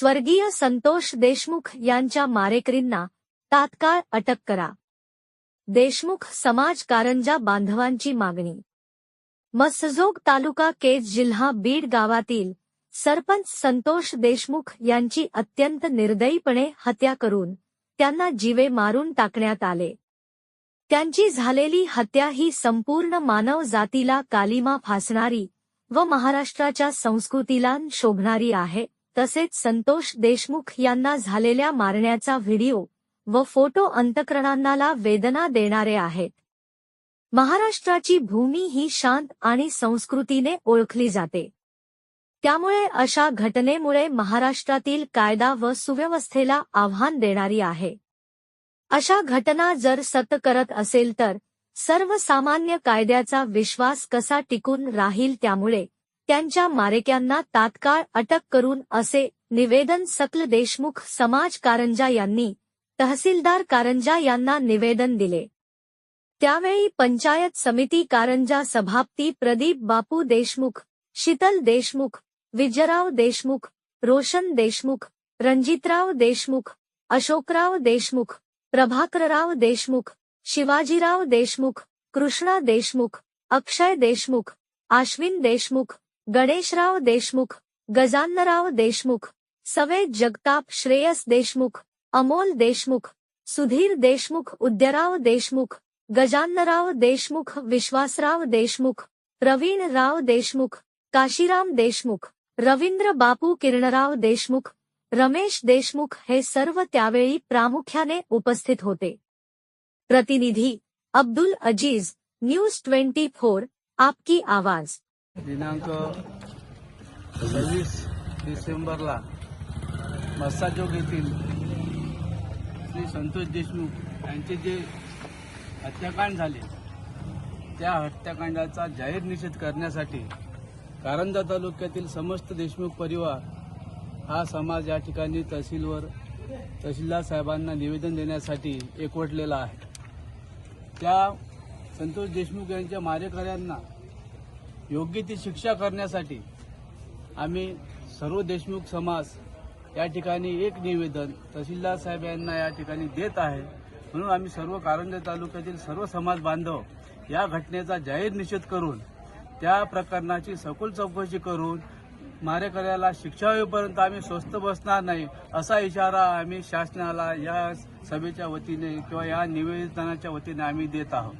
स्वर्गीय संतोष देशमुख यांच्या मारेकरींना तात्काळ अटक करा. देशमुख समाज कारंजा बांधवांची मागणी. मसजोग तालुका केज जिल्हा बीड गावातील सरपंच संतोष देशमुख यांची अत्यंत निर्दयीपणे हत्या करून त्यांना जीवे मारून टाकण्यात आले. त्यांची झालेली हत्या ही संपूर्ण मानव जातीला कालिमा फासणारी व महाराष्ट्राच्या संस्कृतीला शोभणारी आहे. तसेच संतोष देशमुख यांना झालेल्या मारण्याचा व्हिडिओ व फोटो अंतकरणांना वेदना देणारे आहेत. महाराष्ट्राची भूमी ही शांत आणि संस्कृतीने ओळखली जाते. त्यामुळे अशा घटनेमुळे महाराष्ट्रातील कायदा व सुव्यवस्थेला आव्हान देणारी आहे. अशा घटना जर सत करत असेल तर सर्वसामान्य कायद्याचा विश्वास कसा टिकून राहील त्यामुळे त्यांच्या मारेक्यांना तात्काळ अटक करून असे निवेदन सकल देशमुख समाज कारंजा यांनी तहसीलदार कारंजा यांना निवेदन दिले. त्यावेळी पंचायत समिती कारंजा सभापती प्रदीप बापू देशमुख शीतल देशमुख विजयराव देशमुख रोशन देशमुख रणजितराव देशमुख अशोकराव देशमुख प्रभाकरराव देशमुख शिवाजीराव देशमुख कृष्णा देशमुख अक्षय देशमुख आश्विन देशमुख गणेशराव देशमुख गजानराव देशमुख सवेद जगताप श्रेयस देशमुख, अमोल देशमुख, सुधीर देशमुख, उद्यराव देशमुख गजानराव देशमुख, विश्वासराव देशमुख प्रवीण राव देशमुख, काशीराम देशमुख, रवींद्र बापू किरणराव देशमुख, रमेश देशमुख हे सर्व त्यावेळी प्रामुख्याने उपस्थित होते. प्रतिनिधी Abdul Aziz, news twenty four, आपकी आवाज़. दिनांक सव्वीस डिसेंबरला मस्साजोग येथील श्री संतोष देशमुख यांचे जे हत्याकांड झाले त्या हत्याकांडाचा जाहीर निषेध करण्यासाठी कारंजा तालुक्यातील समस्त देशमुख परिवार हा समाज या ठिकाणी तहसीलवर तहसीलदार साहेबांना निवेदन देण्यासाठी एकवटलेला आहे. त्या संतोष देशमुख यांच्या मारेकऱ्यांना योग्य ती शिक्षा करण्यासाठी आम्ही सर्व देशमुख समाज या ठिकाणी एक निवेदन तहसीलदार साहेब यांना या ठिकाणी देत आहे. म्हणून आम्ही सर्व कारंजा तालुक्यातील सर्व समाज बांधव या घटनेचा जाहीर निषेध करून त्या प्रकरणाची सखोल चौकशी करून मारेकऱ्याला शिक्षा होईपर्यंत आम्ही स्वस्थ बसणार नाही असा इशारा आम्ही शासनाला या सभेच्या वतीने किंवा या निवेदनाच्या वतीने आम्ही देत आहोत.